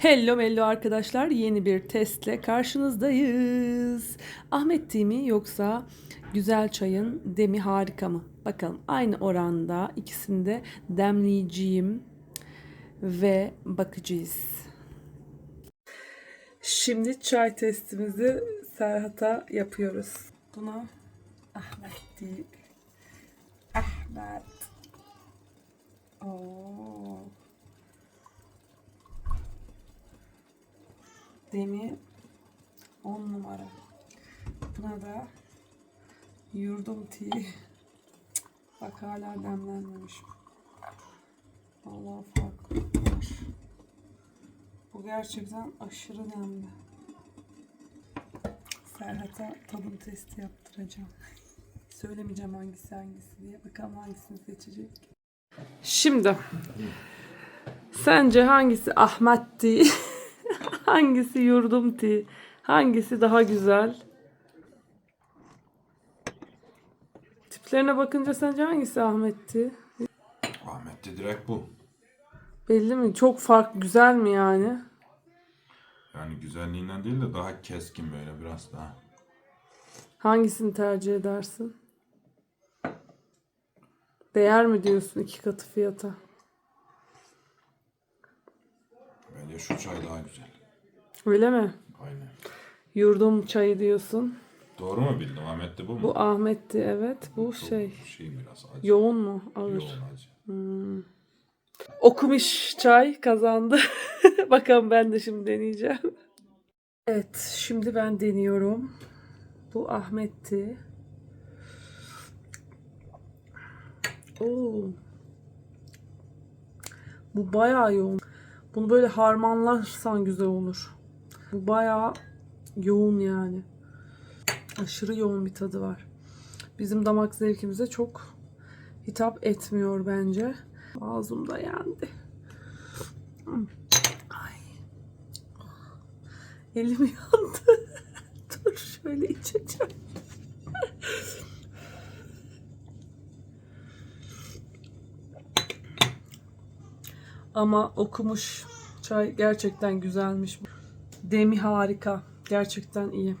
Hello mello arkadaşlar yeni bir testle karşınızdayız. Ahmet Tea mi yoksa Güzel Çay'ın demi harika mı? Bakalım aynı oranda ikisini de demleyeceğim ve bakacağız. Şimdi çay testimizi Serhat'a yapıyoruz. Buna Ahmet Tea. Ahmet. Oo. Demi 10 numara. Buna da yurdum tea. Bak hala demlenmemiş. Vallahi farklı var. Bu gerçekten aşırı demli. Serhat'a tadım testi yaptıracağım. Söylemeyeceğim hangisi hangisi diye. Bakalım hangisini seçecek. Şimdi sence hangisi Ahmet tea? hangisi yurdum tea? Hangisi daha güzel? Tiplerine bakınca sence hangisi Ahmet tea? Ahmet'te direkt bu. Belli mi? Çok fark güzel mi yani? Yani güzelliğinden değil de daha keskin böyle biraz daha. Hangisini tercih edersin? Değer mi diyorsun iki katı fiyata? Bence şu çay daha güzel. Öyle mi? Aynen. Yurdum çayı diyorsun. Doğru mu bildim? Ahmet'te bu mu? Bu Ahmet'ti evet. Bu Çok şey. Şey biraz acı. Yoğun mu? Ağır. Yoğun acı. Okumuş çay kazandı. Bakalım ben de şimdi deneyeceğim. Evet, şimdi ben deniyorum. Bu Ahmet'ti. Oo. Bu bayağı yoğun. Bunu böyle harmanlarsan güzel olur. Bayağı yoğun yani. Aşırı yoğun bir tadı var. Bizim damak zevkimize çok hitap etmiyor bence. Ağzımda yendi. Ay. Elim yandı. Dur şöyle içeceğim. Ama okumuş çay gerçekten güzelmiş. Demi harika. Gerçekten iyi.